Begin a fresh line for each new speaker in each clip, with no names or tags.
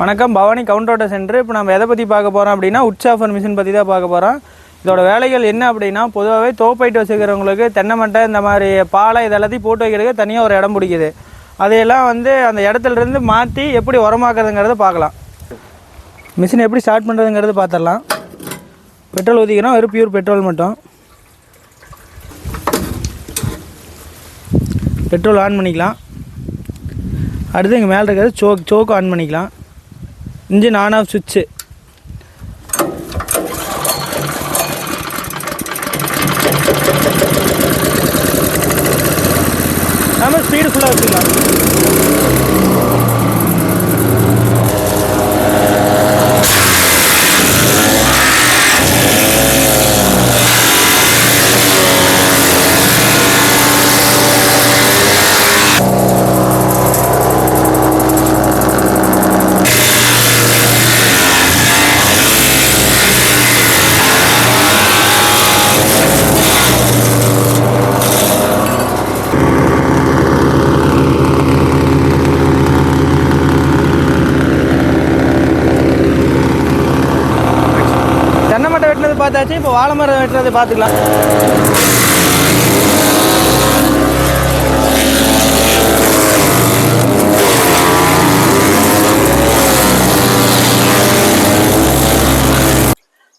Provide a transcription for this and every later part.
வணக்கம் பவானி கவுண்டரோட சென்டர் இப்போ நம்ம எதை பற்றி பார்க்க போகிறோம் அப்படின்னா உட்சாஃபர் மிஷின் பற்றி தான் பார்க்க போகிறோம் இதோட வேலைகள் என்ன அப்படின்னா பொதுவாகவே தோப்பைட்டு வச்சுக்கிறவங்களுக்கு தென்னை மட்டை இந்த மாதிரி பாலை இதெல்லாத்தையும் போட்டு வைக்கிறதுக்கு தனியாக ஒரு இடம் பிடிக்குது. அதையெல்லாம் வந்து அந்த இடத்துலருந்து மாற்றி எப்படி உரமாக்குறதுங்கிறத பார்க்கலாம். மிஷின் எப்படி ஸ்டார்ட் பண்ணுறதுங்கிறது பார்த்துடலாம். பெட்ரோல் ஊற்றிக்கிறோம் வெறும் பியூர் பெட்ரோல் மட்டும். பெட்ரோல் ஆன் பண்ணிக்கலாம். அடுத்து இங்கே மேலே இருக்கிறது சோக் சோக்கு ஆன் பண்ணிக்கலாம். இன்ஜின் ஆன் ஆஃப் சுவிட்சு நம்ம ஸ்பீடு ஃபுல்லாக வச்சுக்கலாம் தென்னை மட்டை வெட்டினது பார்த்தாச்சு இப்போ வாழை மரம் வெட்டுறது பார்த்துக்கலாம்.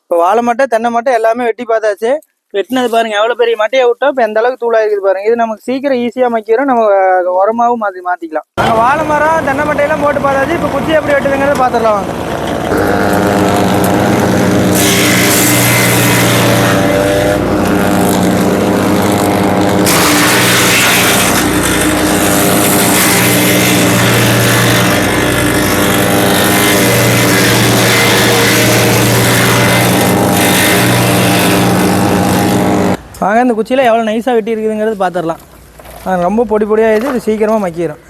இப்போ வாழை மட்டை தென்னை மட்டை எல்லாமே வெட்டி பார்த்தாச்சு. வெட்டினது பாருங்க எவ்வளோ பெரிய மட்டையை விட்டோம். இப்போ எந்த அளவுக்கு தூளாக இருக்குது பாருங்க. இது நமக்கு சீக்கிரம் ஈஸியாக மக்கிறோம் நம்ம உரமாகவும் மாற்றி மாற்றிக்கலாம் நாங்கள் வாழை மரம் தென்னை மட்டையெல்லாம் போட்டு பார்த்தாச்சு. இப்போ குச்சி எப்படி வெட்டுதுங்கிறத பார்த்துடலாம் வாங்க. வாங்க இந்த குச்சியில் எவ்வளோ நைஸாக வெட்டி இருக்குதுங்கிறது பார்த்துடலாம் ரொம்ப பொடி பொடியாக இது சீக்கிரமாக மக்கிடும்